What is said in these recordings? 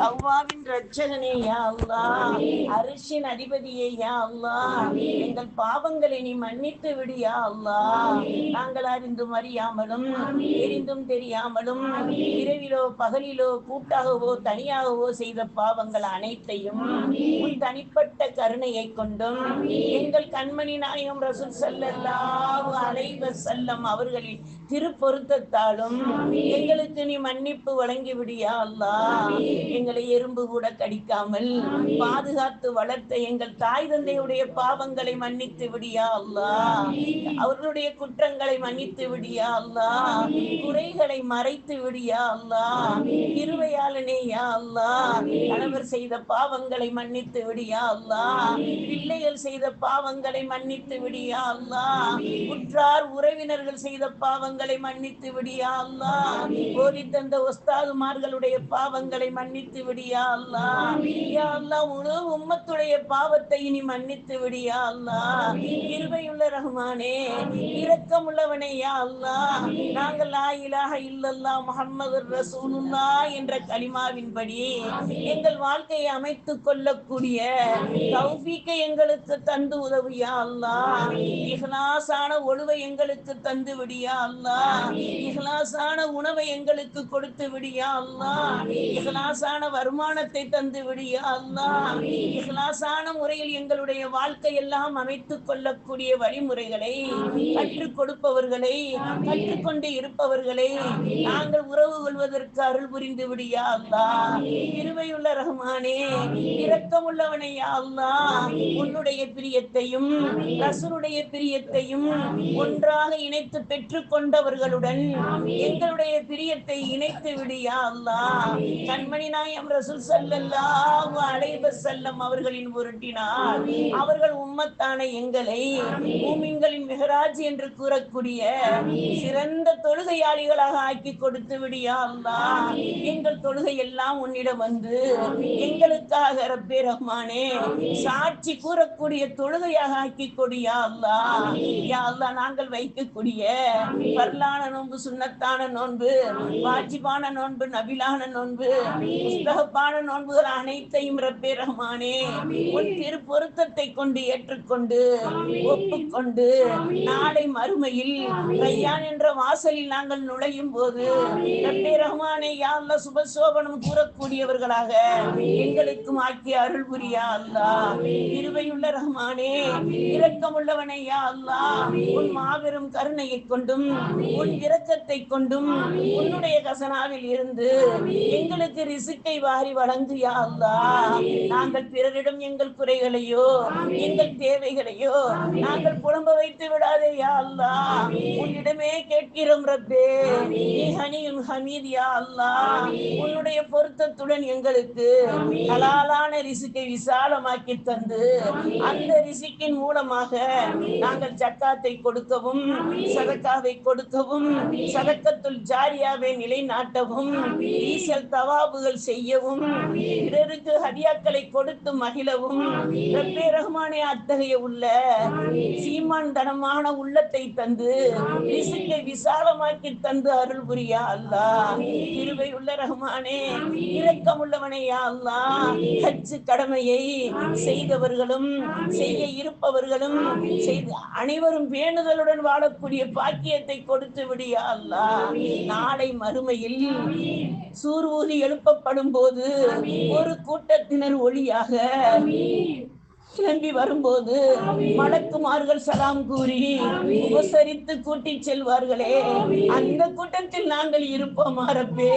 அவ்வாவின் ரட்சகனே யா அல்லா அரிசின் அதிபதியே யா அல்லா எங்கள் பாவங்களை நீ மன்னித்து விடியா அல்லா நாங்கள் அறிந்தும் அறியாமலும் தெரிந்தும் தெரியாமலும் இரவிலோ பகலிலோ கூட்டாகவோ தனியாகவோ செய்த பாவங்கள் அனைத்தையும் உன் தனிப்பட்ட கருணையை கொண்டும் எங்கள் கண்மணி நாயம் ரசூல் ஸல்லல்லாஹு அலைவ செல்லம் அவர்களின் திருப்பொருத்தத்தாலும் எங்களுக்கு நீ மன்னிப்பு வழங்கி விடியா அல்லா எங்களை எறும்பு கூட கடிக்காமல் பாதுகாத்து வளர்த்த எங்கள் தாய் தந்தையுடைய பாவங்களை மன்னித்து விடியா அல்லா அவர்களுடைய குற்றங்களை மன்னித்து விடியா அல்லா குறைகளை மறைத்து விடியா அல்லா இருவையாளனே யா அல்லா கணவர் செய்த பாவங்களை மன்னித்து விடியா அல்லா பிள்ளைகள் செய்த பாவங்களை மன்னித்து விடியா அல்லா உற்றார் உறவினர்கள் செய்த பாவங்களை மன்னித்து விடியா அல்லா. ஓதி தந்த ஒஸ்தாதுமார்களுடைய பாவங்களை மன்னித்து விடியா அல்லா. யா அல்லா முழு உம்மத்துடைய பாவத்தை இனி மன்னித்து விடியா அல்லா. இருவையுள்ள ரஹ்மானே இரக்கமுள்ளவனே யா அல்லா. நாங்கள் லா இலாஹ இல்லல்லா முஹம்மது ரசூலுல்லா என்ற கலிமாவின்படி எங்கள் வாழ்க்கையை அமைத்துக் கொள்ளக்கூடிய தௌஃபீக்கை எங்களுக்கு தந்து உதவியா அல்லா. இஹ்லாஸான ஒழுவை எங்களுக்கு தந்து விடியா அல்லா. இகலாசான உணவை எங்களுக்கு கொடுத்து விடியா அல்லா இஹ்லாஸான வருமானத்தை தந்து விடியா அல்லா இஹ்லாஸான முறையில் எங்களுடைய வாழ்க்கை எல்லாம் அமைத்துக் கொள்ளக்கூடிய வழிமுறைகளை கற்றுக் கொடுப்பவர்களை கற்றுக்கொண்டு இருப்பவர்களை நாங்கள் உறவு கொள்வதற்கு அருள் புரிந்து விடியா அல்லா இருவையுள்ள ரஹ்மானே இரக்கமுள்ளவனை யா அல்லா உன்னுடைய பிரியத்தையும் ரசூலுடைய பிரியத்தையும் ஒன்றாக இணைத்து பெற்றுக்கொண்ட கொண்டவர்களுடன் எங்களுடைய பிரியத்தை இணைத்து விடியா அல்லா. கண்மணி நாயம் ரசூல் ஸல்லல்லாஹு அலைஹி வஸல்லம் அவர்களின் பொருட்டினால் அவர்கள் உம்மத்தான எங்களை மூமின்களின் மிகராஜ் என்று கூறக்கூடிய சிறந்த தொழுகையாளிகளாக ஆக்கி கொடுத்து விடியா அல்லா. எங்கள் தொழுகை எல்லாம் உன்னிடம் வந்து எங்களுக்காக ரப்பே ரஹ்மானே சாட்சி கூறக்கூடிய தொழுகையாக ஆக்கி கொடியா அல்லா. யா அல்லா நாங்கள் வைக்கக்கூடிய பரலான நோன்பு சுண்ணத்தான நோன்பு வாஜிபான நோன்பு நபிலான நோன்பு புஸ்தகப்பான நோன்புகள் அனைத்தையும் ரப்பே ரஹ்மானே. உன் திரு பொருத்தத்தை கொண்டு ஏற்றுக்கொண்டு ஒப்புக்கொண்டு நாளை மறுமையில் ரையான் என்ற வாசலில் நாங்கள் நுழையும் போது ரப்பே ரஹ்மானே யாழ்ல சுபசோபனம் கூறக்கூடியவர்களாக எங்களுக்கும் ஆக்கிய அருள் புரியா அல்லா இருவையுள்ள ரஹ்மானே இரக்கமுள்ளவனையா அல்லா உன் மாபெரும் கருணையை கொண்டும் உன் இரக்கத்தை கொண்டும் உன்னுடைய கசனாவில் இருந்து எங்களுக்கு ரிசுக்கை வாரி வழங்கு யா அல்லா. நாங்கள் பிறரிடம் எங்கள் குறைகளையோ எங்கள் தேவைகளையோ நாங்கள் புலம்ப வைத்து விடாதே யா அல்லா. உன்னிடமே கேட்கிறோம் ரப்பே. நீ ஹனியும் ஹமீத் யா அல்லா. உன்னுடைய பொருத்தத்துடன் எங்களுக்கு ஹலாலான ரிசுக்கை விசாலமாக்கி தந்து அந்த ரிசிக்கின் மூலமாக நாங்கள் ஜக்காத்தை கொடுக்கவும் சதக்காவை கொடுக்கவும் சதக்கத்துள் ஜாரியாவை நிலைநாட்டவும் ஈசல் தவாபுகள் செய்யவும் பிறருக்கு ஹரியாக்களை கொடுத்து மகிழவும் ரப்பே ரஹ்மானே அத்தகைய உள்ள சீமான் தனமான உள்ளத்தை தந்து ரிசுக்கை விசாலமாக்கி தந்து அருள் புரியா அல்லா. திருவை உள்ள ரஹ்மானே இரக்கம் யா அல்லா. ஹச்சு கடமையை செய்தவர்களும் செய்ய இருப்பவர்களும் செய்து அனைவரும் வேணுதலுடன் வாழக்கூடிய பாக்கியத்தை கொடுத்து விடியா அல்லா. நாளை மறுமையில் சூர் ஊதி எழுப்பப்படும் போது ஒரு கூட்டத்தினர் ஒளியாக கிளம்பி வரும்போது மலக்குமார்கள் சலாம் கூறி உபசரித்து கூட்டிச் செல்வார்களே. அந்த கூட்டத்தில் நாங்கள் இருப்போம் அரப்பே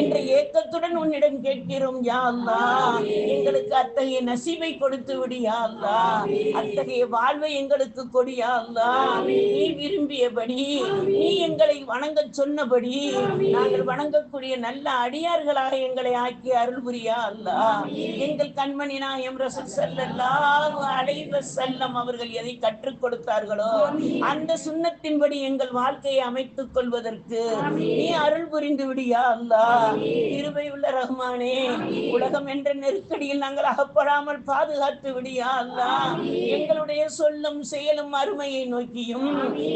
என்ற ஏக்கத்துடன் உன்னிடம் கேட்கிறோம் யா அல்லா. எங்களுக்கு அத்தகைய நசீவை கொடுத்து விடு யா அத்தகைய வாழ்வை எங்களுக்கு கொடியாழ்லா நீ விரும்பியபடி நீ எங்களை வணங்க சொன்னபடி நாங்கள் வணங்கக்கூடிய நல்ல அடியார்களாக எங்களை ஆக்கி அருள் புரியா அல்லா. எங்கள் கண்மணி நாயம் ரசூல் செல்லல்லா ஸல்லல்லாஹு செல்லம் அவர்கள் எதை கற்றுக் கொடுத்தார்களோ அந்த சுண்ணத்தின்படி எங்கள் வாழ்க்கையை அமைத்துக் கொள்வதற்கு நீ அருள் புரிந்து விடியா அல்லா. கிருபை உள்ள ரஹ்மானே உலகம் என்ற நெருக்கடியில் நாங்கள் அகப்படாமல் பாதுகாத்து விடியா அல்லாஹ் எங்களுடைய சொல்லும் செயலும் அருமையை நோக்கியும்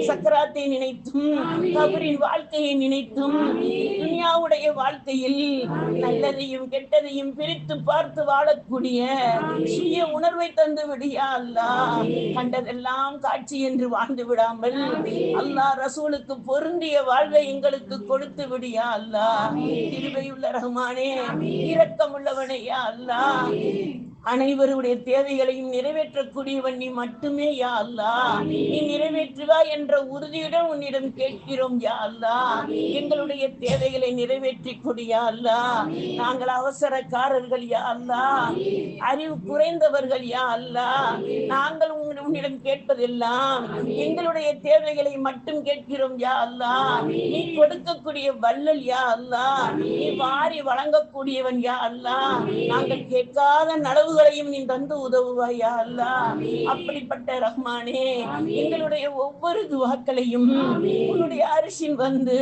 சக்கராத்தை நினைத்தும் கபரின் வாழ்க்கையை நினைத்தும் துன்யாவுடைய வாழ்க்கையில் நல்லதையும் கெட்டதையும் பிரித்து பார்த்து வாழக்கூடிய சுய உணர்வை தந்து விடியா அல்லாஹ் கண்டதெல்லாம் காட்சி என்று வாழ்ந்து விடாமல் அல்லாஹ் ரசூலுக்கு பொருந்திய வாழ்வை எங்களுக்கு கொடுத்து விடியா அல்லாஹ் கிருபையுள்ள ரஹ்மானே இரக்கமுள்ளவனே யா அல்லாஹ். அனைவருடைய தேவைகளையும் நிறைவேற்றக்கூடியவன் நீ மட்டுமே யா அல்லாஹ் நீ நிறைவேற்றுவாய் என்ற உறுதியுடன் உன்னிடம் கேட்கிறோம் யா அல்லாஹ் எங்களுடைய தேவைகளை நிறைவேற்றி கொடியா அல்லாஹ் நாங்கள் அவசரக்காரர்கள் யா அல்லாஹ் அறிவு குறைந்தவர்கள் யா அல்லாஹ் நாங்கள் உன்- உன்னிடம் கேட்பதெல்லாம் எங்களுடைய தேவைகளை மட்டும் கேட்கிறோம் யா அல்லாஹ் நீ கொடுக்கக்கூடிய வள்ளல் யா அல்லாஹ் நீ வாரி வழங்கக்கூடியவன் யா அல்லாஹ் நாங்கள் கேட்காத நலவுகளையும் நீ தந்து உதவுவாய் யா அல்லாஹ் அப்படிப்பட்ட ரஹ்மானே எங்களுடைய ஒவ்வொரு துவாக்களையும் உன்னுடைய அரிசின் வந்து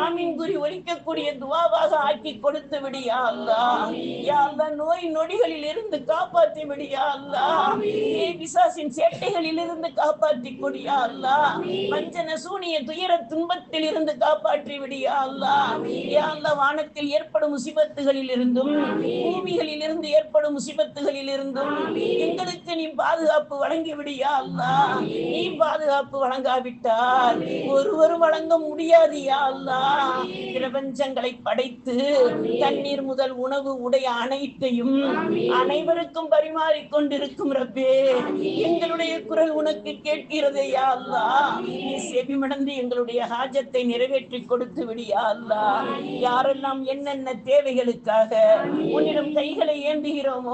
ஆமீன். குறி ஒலிக்கக்கூடிய துவாவாக ஆக்கி கொடுத்து விடு யா அல்லாஹ் யா அல்லாஹ் நோய் நொடிகளில் இருந்து காப்பாற்றி விடு யா அல்லாஹ் ஏ பிசாசின் சேட்டைகளில் இருந்து காப்பாற்றி கொடு யா அல்லாஹ் வஞ்சன சூனிய துயர துன்பத்தில் இருந்து காப்பாற்றி விடு யா அல்லாஹ் யா வானத்தில் ஏற்படும் முசிபத்துகளில் இருந்தும் பூமிகளில் இருந்து ஏற்படும் முசிபத்துகளில் இருந்தும் எங்களுக்கு நீ பாதுகாப்பு வழங்கி விடியா அல்லா. நீ பாதுகாப்பு வழங்காவிட்டால் ஒருவரும் வழங்க முடியாது யா பிரபஞ்சங்களை படைத்து தண்ணீர் முதல் உணவு உடைய அனைத்தையும் அனைவருக்கும் பரிமாறிக் கொண்டிருக்கும் ரப்பே. எங்களுடைய குரல் உனக்கு கேட்கிறதே யா அல்லாஹ் நீ செவி மடந்து எங்களுடைய ஹாஜத்தை நிறைவேற்றி கொடுத்து விடியா அல்லா. அல்லாஹ் யாரெல்லாம் என்னென்ன தேவைகளுக்காக உன்னிடம் கைகளை ஏந்துகிறோமோ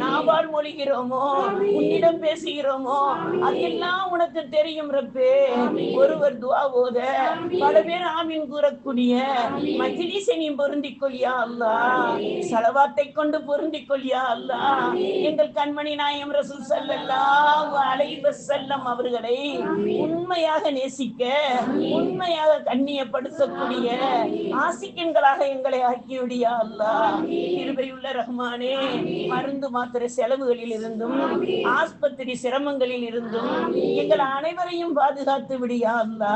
நாவால் மொழிகிறோமோ? உன்னிடம் பேசுகிறோமோ? அதெல்லாம் உனக்கு தெரியும் ரப்பே. ஒருவர் துவா ஓத பல பேர் ஆமீன் கூறக்கூடிய மஜிலிசை நீ பொருந்திக் கொள்ளியா அல்லாஹ் சலவாத்தை கொண்டு பொருந்திக் கொள்ளியா அல்லாஹ் எங்கள் கண்மணி நாயம் ரசூல் சல்லல்லாஹு அலைஹி வஸல்லம் அவர்களை உண்மையாக நேசிக்க உண்மையாக கண்ணியப்படுத்தக்கூடிய ஆசிக்கன்களாக எங்களை ஆக்கிவிடியா அல்லாஹ் கிருபையுள்ள ரஹ்மானே மருந்து மாத்திரை செலவுகளில் இருந்தும் ஆஸ்பத்திரி சிரமங்களில் இருந்தும் எங்கள் அனைவரையும் பாதுகாத்து விடியா அல்லா.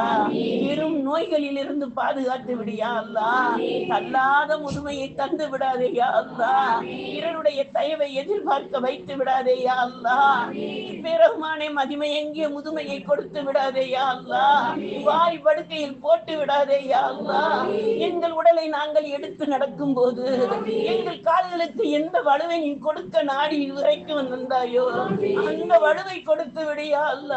பெரும் நோய்களில் இருந்து பாதுகாத்து விடியா அல்லா. தள்ளாத முதுமையை தந்து விடாதேயா அல்லா. பிறருடைய தயவை எதிர்பார்க்க வைத்து விடாதேயா அல்லா. பெருமானே மதிமையங்கிய முதுமையை கொடுத்து விடாதேயா அல்லா. வாய் படுக்கையில் போட்டு விடாதேயா அல்லா. எங்கள் உடலை நாங்கள் எடுத்து நடக்கும் போது எங்கள் கால்களுக்கு எந்த வலுவை நீ கொடுக்க நாடி இதுவரைக்கும் வந்திருந்தாயோ? அந்த வலுவை கொடுத்து விடியா அல்ல.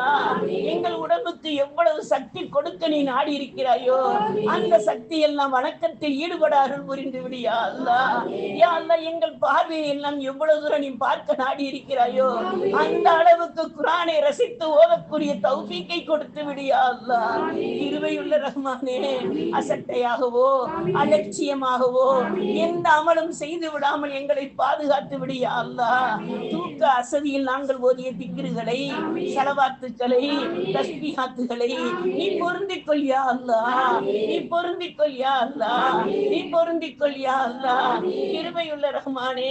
எங்கள் உடம்புக்கு எவ்வளவு சக்தி கொடுக்க நீ நாடி இருக்கிறாயோ? அந்த சக்தி எல்லாம் வணக்கத்தில் ஈடுபட அருள் புரிந்து விடியா அல்ல. யா அல்ல எங்கள் பார்வையை எல்லாம் எவ்வளவு தூரம் நீ பார்க்க நாடி இருக்கிறாயோ? அந்த அளவுக்கு குரானை ரசித்து ஓதக்கூடிய தௌஃபீக்கை கொடுத்து விடியா அல்ல. இருவையுள்ள ரஹ்மானே அசட்டையாகவோ அலட்சியமாகவோ எந்த அமலும் செய்து விடாமல் எங்களை பாதுகாத்து விடியா அல்லாஹ் தூக்க அசதியில் நாங்கள் ஓதிய திக்கிறுகளை செலவாத்துக்களை தஸ்பிஹாத்துகளை நீ பொருந்திக் கொள்யா அல்லாஹ் நீ பொருந்திக் கொள்யா அல்லாஹ் நீ பொருந்திக் கொள்யா அல்லாஹ் கிருபையுள்ள ரஹ்மானே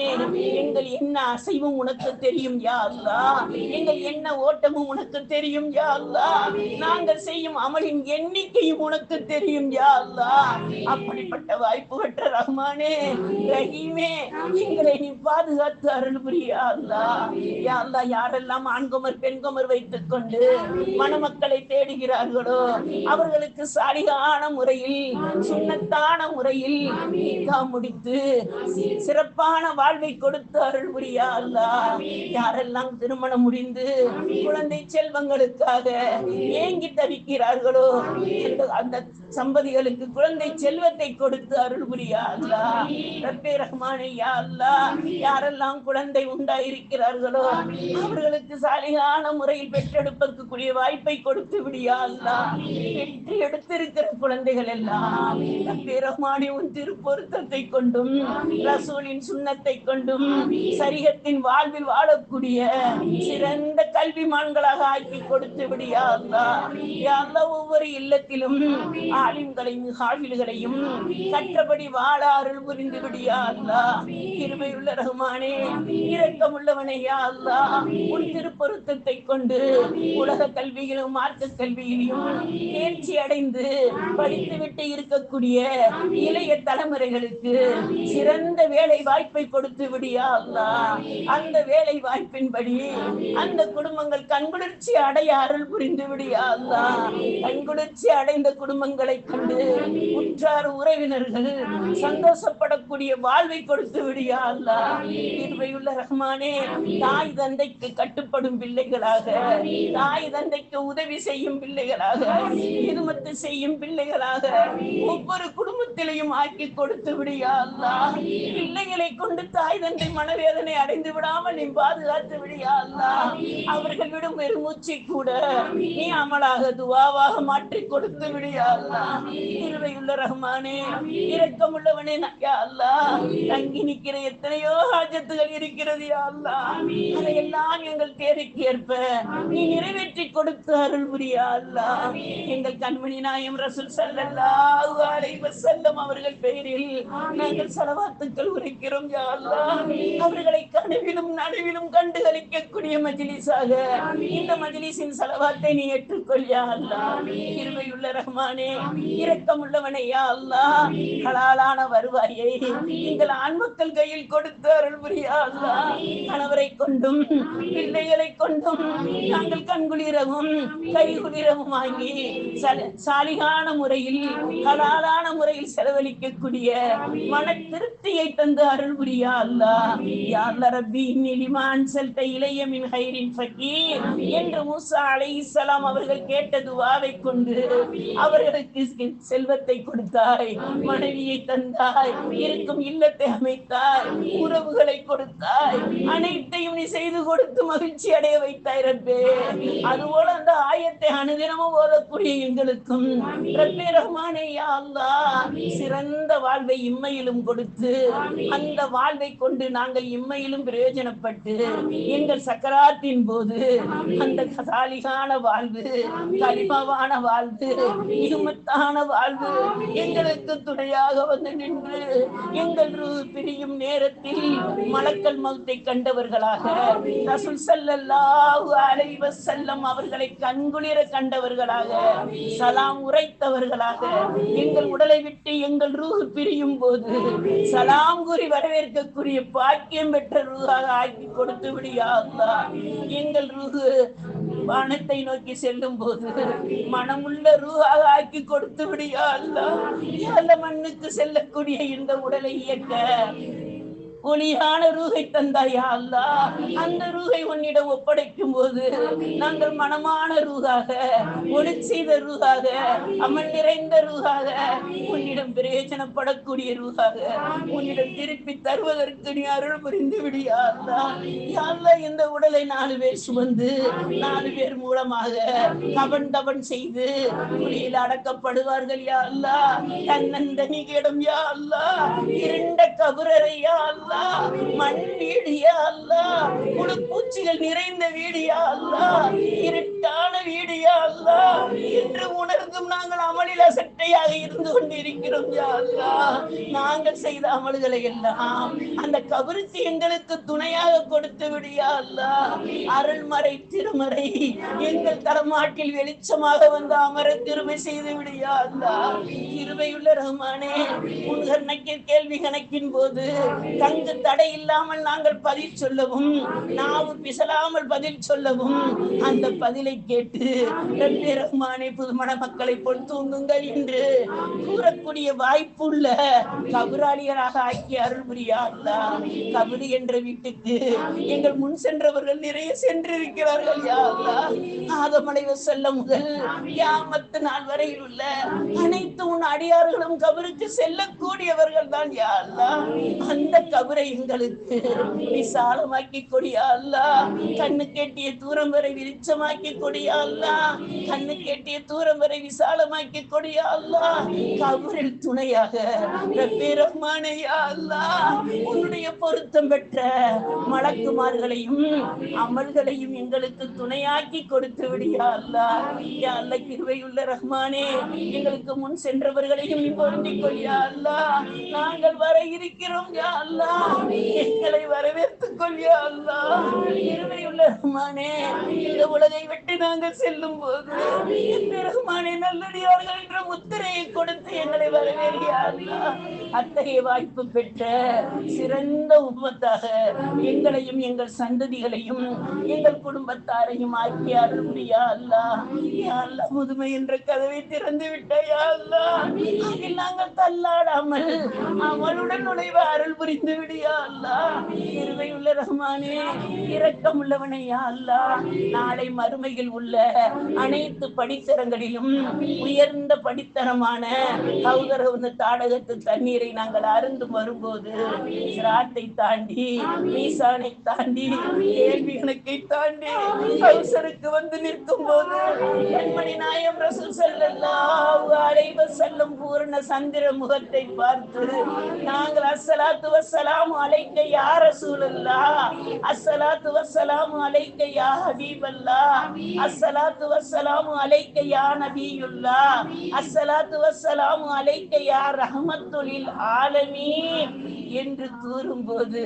எங்கள் என்ன அசைவும் உனக்கு தெரியும் யா அல்லாஹ் எங்கள் என்ன ஓட்டமும் உனக்கு தெரியும் யா அல்லாஹ் நாங்கள் செய்யும் அமலின் எண்ணிக்கையும் உனக்கு தெரியும் யா அல்லாஹ் அப்படிப்பட்ட வாய்ப்பு பெற்ற ரஹ்மானே ரஹீமே எங்களை நீ பாதுகா பாதுகாத்து அருள் புரியா அல்லாஹ் யா அல்லாஹ் யாரெல்லாம் ஆண்குமர் பெண்குமர் வைத்துக் கொண்டு மணமக்களை தேடுகிறார்களோ அவர்களுக்கு சாலிகான முறையில் சுண்ணத்தான முறையில் முடித்து சிறப்பான வாழ்வை கொடுத்து அருள் புரியா அல்லாஹ் யாரெல்லாம் திருமணம் முடிந்து குழந்தை செல்வங்களுக்காக ஏங்கி தவிக்கிறார்களோ அந்த- அந்த சம்பதிகளுக்கு குழந்தை செல்வத்தை கொடுத்து அருள் புரியா அல்லாஹ் ரப்பே ரஹ்மானே யா அல்லாஹ் யாரெல்லாம் குழந்தை உண்டாயிருக்கிறார்களோ? அவர்களுக்கு சாலிகான முறையில் பெற்றெடுப்பதற்குரிய வாய்ப்பை கொடுத்து விடியா அல்லாஹ் பெற்று எடுத்திருக்கிற குழந்தைகள் எல்லாம் ரஹ்மானே உன் திருப்பொருத்தத்தை கொண்டும் ரசூலின் சுண்ணத்தை கொண்டும் சரீரத்தின் வாழ்வில் வாழக்கூடிய சிறந்த கல்விமான்களாக ஆக்கி கொடுத்து விடியா அல்லா யா அல்லாஹ் ஒவ்வொரு இல்லத்திலும் ஆலிம்களையும் ஹாஃபில்களையும் கற்றபடி வாழ அருள் புரிந்து விடியா அல்லா கிருபையுள்ள ரஹ்மானே இரக்கமுள்ளவனே யா அல்லா உன் திருப்பொருத்தத்தை கொண்டு உலக கல்வியிலும் மார்க்க கல்வியிலும் தேர்ச்சி அடைந்து படித்துவிட்டு இருக்கக்கூடிய இளைய தலைமுறைகளுக்கு சிறந்த வேலை வாய்ப்பை கொடுத்து விடியா அல்லா அந்த வேலை வாய்ப்பின்படி அந்த குடும்பங்கள் கண்குளிர்ச்சி அடைய அருள் புரிந்து விடியா அல்லா கண்குளிர்ச்சி அடைந்த குடும்பங்களை கண்டு உற்றார் உறவினர்கள் சந்தோஷப்படக்கூடிய வாழ்வை கொடுத்து விடியா அல்லா கிருபையுள்ள ரஹ்மானே தாய் தந்தைக்கு கட்டுப்படும் பிள்ளைகளாக தாய் தந்தைக்கு உதவி செய்யும் பிள்ளைகளாக இருமத்து செய்யும் பிள்ளைகளாக ஒவ்வொரு குடும்பத்திலையும் ஆக்கி கொடுத்து விடியா அல்லா பிள்ளைகளை கொண்டு தாய் தந்தை மனவேதனை அடைந்து விடாமல் நீ பாதுகாத்து விடியா அல்லா அவர்கள் விடும் பெருமூச்சை கூட நீ அமலாக துவாவாக மாற்றி கொடுத்து விடியா அல்லா இருவையுள்ள ரஹ்மானே இரக்கமுள்ளவனே யா அல்லா தங்கி நிற்கிற எத்தனையோ ஆஜத்துகள் இருக்கிறது யா அதையெல்லாம் எங்கள் தேவைக்கு ஏற்ப நீ நிறைவேற்றி கொடுத்து அருள் புரியா அல்லா எங்கள் கண்மணி நாயம் ரசூல் ஸல்லல்லாஹு அலைஹி வஸல்லம் அவர்கள் பெயரில் நாங்கள் சலவாத்துக்கள் உரைக்கிறோம் யா அல்லா அவர்களை கனவிலும் நடுவிலும் கண்டு களிக்கக்கூடிய மஜ்லிஸாக இந்த மஜ்லிஸின் சலவாத்தை நீ ஏற்றுக்கொள் யா அல்லா கிருபையுள்ள ரஹ்மானே இரக்கமுள்ளவனே யா அல்லா ஹலாலான வருவாயை எங்கள் ஆண் மக்கள் கையில் கொடுத்து அருள் கணவரை கொண்டும் பிள்ளைகளை கொண்டும் நாங்கள் கண்குளிரவும் கைகுளிரவும் வாங்கி சல- சாலிகான முறையில் ஹலாலான முறையில் செலவழிக்கக்கூடிய மன திருப்தியை தந்து அருள் புரியா அல்லா யா அல்லா ரப்பி இன்னி லிமான் செல்த இளைய மின் ஹைரின் ஃபக்கீர் என்று மூசா அலைஹிஸ்ஸலாம் அவர்கள் கேட்ட துவாவை கொண்டு அவர்களுக்கு செல்வத்தை கொடுத்தாய் மனைவியை தந்தாய் இருக்கும் இல்லத்தை அமைத்தாய் உறவுகளை கொடுத்தாய். அனைத்தையும் நீ செய்து கொடுத்து மகிழ்ச்சி அடைய வைத்தாய் ரப்பே. அதுபோல அந்த ஆயத்தை அனுதினமும் ஓதக்கூடிய எங்களுக்கும் ரப்பே ரஹ்மானே யா சிறந்த வாழ்வை இம்மையிலும் கொடுத்து அந்த வாழ்வை கொண்டு நாங்கள் இம்மையிலும் பிரயோஜனப்பட்டு எங்கள் சக்கராத்தின் போது அந்த சாலிகான வாழ்வு கலிமாவான வாழ்வு இருமத்தான வாழ்வு எங்களுக்கு துணையாக வந்து நின்று எங்கள் பிரியும் நேரத்தில் மலக்கல் மௌத்தை கண்டவர்களாக ரசூல் சல்லல்லாஹு அலைஹி வஸல்லம் அவர்களை கண்குளிர கண்டவர்களாக சலாம் உரைத்தவர்களாக எங்கள் உடலை விட்டு எங்கள் ரூஹ் பிரியும் போது சலாம் கூறி வரவேற்கக்கூடிய பாக்கியம் பெற்ற ரூஹாக ஆக்கி கொடுத்து விடியா எங்கள் ரூஹு வானத்தை நோக்கி செல்லும் போது மனமுள்ள ரூஹாக ஆக்கி கொடுத்து விடியா அல்லாஹ். மண்ணுக்கு செல்லக்கூடிய இந்த உடலை இயக்க ஒளியான ரூகை தந்தாயா அல்லா. அந்த ரூகை உன்னிடம் ஒப்படைக்கும் போது நாங்கள் மனமான ரூகாக ஒளி செய்த ரூகாக அமன் நிறைந்த ரூகாக உன்னிடம் பிரயோஜனப்படக்கூடிய ரூகாக உன்னிடம் திருப்பி தருவதற்கு நீ அருள் புரிந்து விடியா அல்லா. யா அல்லா இந்த உடலை நாலு பேர் சுமந்து நாலு பேர் மூலமாக கபன் தபன் செய்து குழியில் அடக்கப்படுவார்கள் யா அல்லா. தன்னந்தனிகிடம் யா அல்லா. இருண்ட கபுரரை யா அல்லா. மண் வீடு யா அல்லா முழு பூச்சிகள் நிறைந்த வீடு யா அல்லா இருட்டான வீடு யா அல்லா என்று உணர்ந்தும் நாங்கள் அமலில சட்டையாக இருந்து கொண்டிருக்கிறோம் யா அல்லா. நாங்கள் செய்த அமல்களை எல்லாம் அந்த கபருக்கு எங்களுக்கு துணையாக கொடுத்து விடியா அல்லா. அருள்மறை திருமறை எங்கள் தரமாட்டில் வெளிச்சமாக வந்து அமர திருமை செய்து விடியா அல்லா. இருவையுள்ள ரஹ்மானே உன் கேள்வி கணக்கின் போது தங்க தடை இல்லாமல் நாங்கள் பதில் சொல்லவும் நாவு பிசலாமல் பதில் சொல்லவும் அந்த பதிலை கேட்டு ரப்பே புதுமண மக்களை போல் தூங்குங்கள் என்று கூறக்கூடிய வாய்ப்புள்ள கபுராளியராக ஆக்கி அருள் புரியா அல்லா கபரு என்ற வீட்டுக்கு எங்கள் முன் சென்றவர்கள் நிறைய சென்றிருக்கிறார்கள் யா அல்லா ஆதமலை செல்ல முதல் யாமத்து நாள் வரையில் உள்ள அனைத்து உன் அடியார்களும் கபருக்கு செல்லக்கூடியவர்கள் தான் யா அல்லா அந்த கபரை எங்களுக்கு விசாலமாக்கி கொடியா அல்லா. கண்ணு கெட்டிய தூரம் வரை விருச்சமாக்கி கொடியா அல்லா. கண்ணு கெட்டிய தூரம் வரை விசாலமாக்கி கொடியா அல்லா. கபரில் துணையாக ரப்பே அல்லா. உன்னுடைய பொருத்தம் பெற்ற மலக்குமார்களையும் அமல்களையும் எங்களுக்கு துணையாக்கி கொடுத்து விடியா அல்லா. யா அல்ல கிருவையுள்ள ரஹ்மானே எங்களுக்கு முன் சென்றவர்களையும் பொருந்திக் கொள்ளியா அல்லா. நாங்கள் வர இருக்கிறோம் யா அல்லா. எங்களை வரவேற்றுக் கொள்ளியா அல்லா. ரஹ்மானே இந்த உலகை விட்டு நாங்கள் செல்லும் போது ரஹ்மானே நல்லடியார்கள் என்ற முத்திரையை கொடுத்து எங்களை வரவேறியா அல்லா. அத்தகைய வாய்ப்பு பெற்ற சிறந்த உம்மத்தாக எங்களையும் எங்கள் சந்ததிகளையும் எங்கள் குடும்பத்தாரையும் ஆக்கி அருள்புரியா அல்லா. அல்லா முதுமை என்ற கதவை திறந்து விட்டாயா அல்லா. நாங்கள் தள்ளாடாமல் அவளுடன் நுழைவ அருள் புரிந்து விடியா அல்லா ரஹ்மானே இரக்கம் உள்ளவனையா அல்லா. நாளை மறுமையில் உள்ள அனைத்து படித்தரங்களிலும் உயர்ந்த படித்தரமான தாடகத்து தண்ணீரை நாங்கள் அருந்து வரும்போது சிராட்டை தாண்டி மீசானை தாண்டி கேள்வி கணக்கை தாண்டி கௌசருக்கு வந்து நிற்கும் போது கண்மணி நாயம் ரசூல் செல்லல்லாஹு அலைஹி வஸல்லம் பூரண சந்திர முகத்தை பார்த்து நாங்கள் அஸ்ஸலாத்து வஸ்ஸலாமு அலைக்க யா ரசூலல்லாஹ் அஸ்ஸலாத்து வஸ்ஸலாமு அலைக்க யா ஹபீபல்லாஹ் அஸ்ஸலாத்து வஸ்ஸலாமு அலைக்க யா நபியுல்லாஹ் அஸ்ஸலாத்து வஸ்ஸலாமு அலைக்க யா ரஹ்மத்துலில் ஆலமீன் என்று கூறும்போது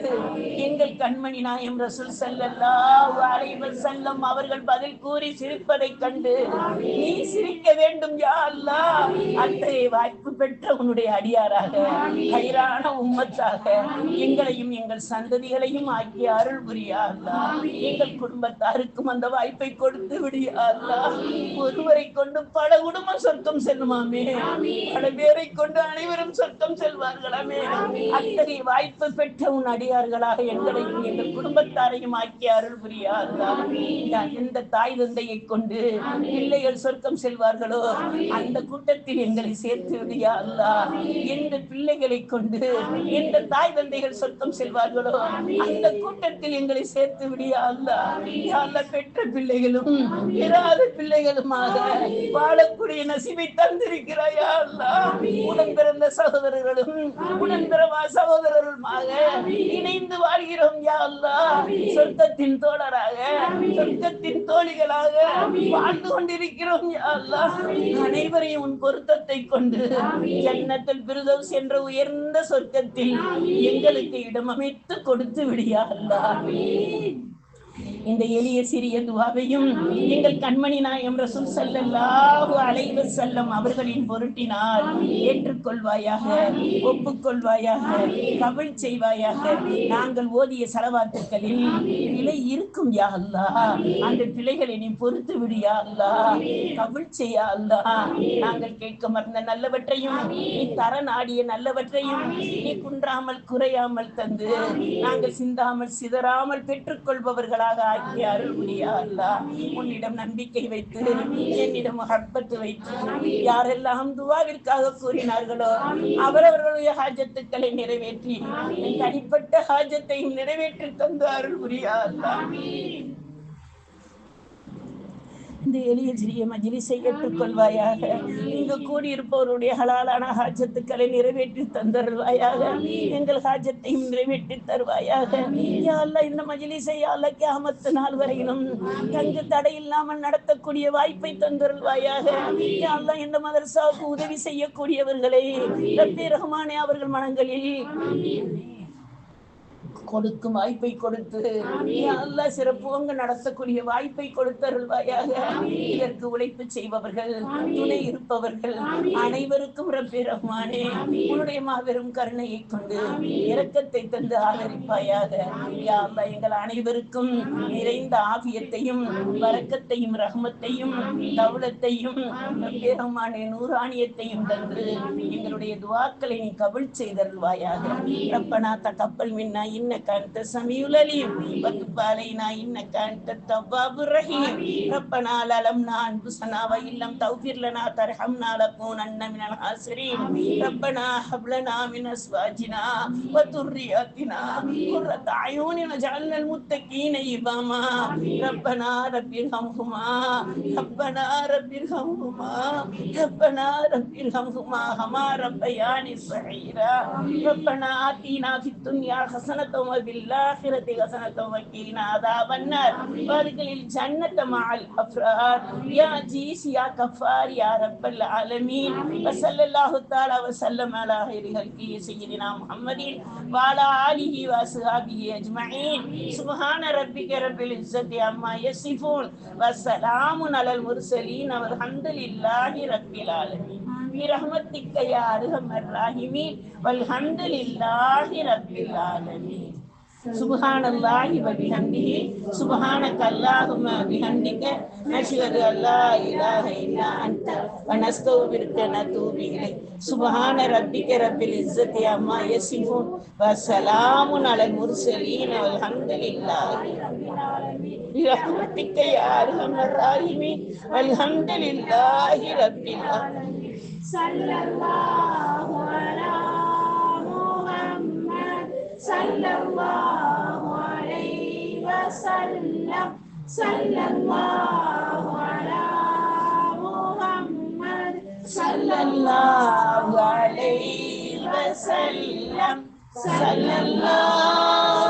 எங்கள் கண்மணி நாயம் ரசூல் செல்லல்லா அலைஹி செல்லம் அவர்கள் பதில் கூறி சிரிப்பதை கண்டு நீ சிரிக்க வேண்டும் யா அல்லா அத்தகைய வாய்ப்பு பெற்ற உன்னுடைய அடியாராக கைரான உம்மத்தாக எங்களையும் எங்கள் சந்ததிகளையும் ஆக்கி அருள் புரியா எங்கள் குடும்பத்தாருக்கும் அந்த வாய்ப்பை கொடுத்து விடியா அல்லாஹ்! ஒருவரை கொண்டு பல குடும்பம் சொர்க்கம் செல்லுமாமே! பல பேரை கொண்டு அனைவரும் சொர்க்கம் செல்வார்களாமே! அத்தகைய வாய்ப்பு பெற்ற உன் அடியார்களாக எங்களையும் எங்கள் குடும்பத்தாரையும் ஆக்கி அருள் புரியா எந்த தாய் தந்தையை கொண்டு பிள்ளைகள் சொர்க்கம் செல்வார்களோ? அந்த கூட்டத்தில் எங்களை சேர்த்து விடியா அல்லாஹ் எந்த பிள்ளைகளை கொண்டு எந்த தாய் தந்தைகள் சொர்க்கம் செல்வார்களோ? அந்த கூட்டத்தில் எங்களை சேர்த்து விடியா அல்லாஹ் யா பெற்ற பிள்ளைகளும் இராத பிள்ளைகளுமாக வாழக்கூடிய நசிவை தந்திருக்கிறாயா அல்லாஹ் உடன் பிறந்த சகோதரர்களும் உடன் பிறவா சகோதரர்களுமாக இணைந்து வாழ்கிறோம் யா சொர்க்கத்தின் தோழராக. சொர்க்கத்தின் தோழிகளாக வாழ்ந்து கொண்டிருக்கிறோம் யா அல்லாஹ். அனைவரையும் உன் பொருத்தத்தை கொண்டு ஜன்னத்தில் பிரதோஸ் என்ற உயர்ந்த சொர்க்கத்தில் எங்களுக்கு இடம் அமைத்து கொடுத்து விடியா அல்லாஹ். இந்த எளிய சிறிய துவாவையும் எங்கள் கண்மணி நாயம் ரசூல் ஸல்லல்லாஹு அலைவு செல்லும் அவர்களின் பொருட்டினால் ஏற்றுக்கொள்வாயாக ஒப்புக்கொள்வாயாக கவிழ் செய்வாயாக. நாங்கள் ஓதிய செலவாத்துக்களில் பிழை இருக்கும் யா அல்லா அந்த பிழைகளை நீ பொறுத்து விடு யா அல்லாஹ். செய்யா அல்லாஹ். நாங்கள் கேட்க மறந்த நல்லவற்றையும் நீ தர நாடிய நல்லவற்றையும் நீ குன்றாமல் குறையாமல் தந்து நாங்கள் சிந்தாமல் சிதறாமல் பெற்றுக்கொள்பவர்களாக ஆக்கி அருள் புரியா உன்னிடம் நம்பிக்கை வைத்து என்னிடம் ஹட்பத்து வைத்து யாரெல்லாம் துவாவிற்காக கூறினார்களோ அவரவர்களுடைய ஹாஜத்துக்களை நிறைவேற்றி தனிப்பட்ட ஹாஜத்தையும் நிறைவேற்றி தந்து அருள் புரியா இந்த எளிய சிறிய மஜிலிசை ஏற்றுக்கொள்வாயாக. இங்கு கூடியிருப்பவருடைய ஹலாலான ஹாஜத்துக்களை நிறைவேற்றி தந்தருள்வாயாக. எங்கள் ஹாஜத்தையும் நிறைவேற்றி தருவாயாக. யாழ்ல இந்த மஜிலிசை யா அல்லாஹ் கியாமத்து நாள் வரையிலும் தங்கு தடை இல்லாமல் நடத்தக்கூடிய வாய்ப்பை தந்தருள்வாயாக. யாழ்ல இந்த மதரசாவுக்கு உதவி செய்யக்கூடியவர்களை ரப்பி ரஹ்மானே அவர்கள் மனங்களில் கொடுக்கும் வாய்ப்பை கொடுத்து அல்லாஹ் சிறப்புவங்க நடத்தக்கூடிய வாய்ப்பை கொடுத்தருள்வாயாக. இதற்கு உழைப்பு செய்பவர்கள் துணை இருப்பவர்கள் அனைவருக்கும் ரப்பி ரஹ்மானே. உன்னுடைய மாபெரும் கருணையை கொண்டு இரக்கத்தை தந்து ஆதரிப்பாயாக. யா அல்லாஹ் எங்கள் அனைவருக்கும் நிறைந்த ஆபியத்தையும் வரக்கத்தையும் ரஹ்மத்தையும் தௌலத்தையும் ரப்பி ரஹ்மானே நூறானியத்தையும் தந்து எங்களுடைய துவாக்களை நீ கபுல் செய்தருள்வாயாக. ரப்பனா தகப்பல் மின்னா இன்ன إنك أنت السميع العليم وتب علينا إنك أنت التواب الرحيم ربنا ظلمنا أنفسنا وإن لم تغفر لنا ترحمنا لنكونن من الخاسرين ربنا هب لنا من أزواجنا وذرياتنا قرة أعين واجعلنا المتقين إماما ربنا رب ارحمهما ربنا رب ارحمهما ربنا رب ارحمهما كما ربياني صغيرا ربنا آتنا في الدنيا حسنة وفي الآخرة حسنة وقنا عذاب النار وادخل الجنة مع الأبرار يا عزيز يا كفار يا رب العالمين وصلى الله تعالى وسلم على خير خلقه سيدنا محمد وعلى آله وأصحابه أجمعين سبحان ربك رب العزة عما يصفون وسلام على المرسلين والحمد لله رب العالمين برحمتك يا أرحم الراحمين والحمد لله رب العالمين سبحان الله وبحمده سبحانك اللهم وبحمدك نشهد ان لا اله الا انت ونستغفرك ونتوب اليك سبحان ربك رب العزه عما يصفون وسلام على المرسلين والحمد لله رب العالمين برحمتك يا ارحم الراحمين والحمد لله رب العالمين صلى الله صلى الله عليه وسلم صلى الله على محمد صلى الله عليه وسلم صلى الله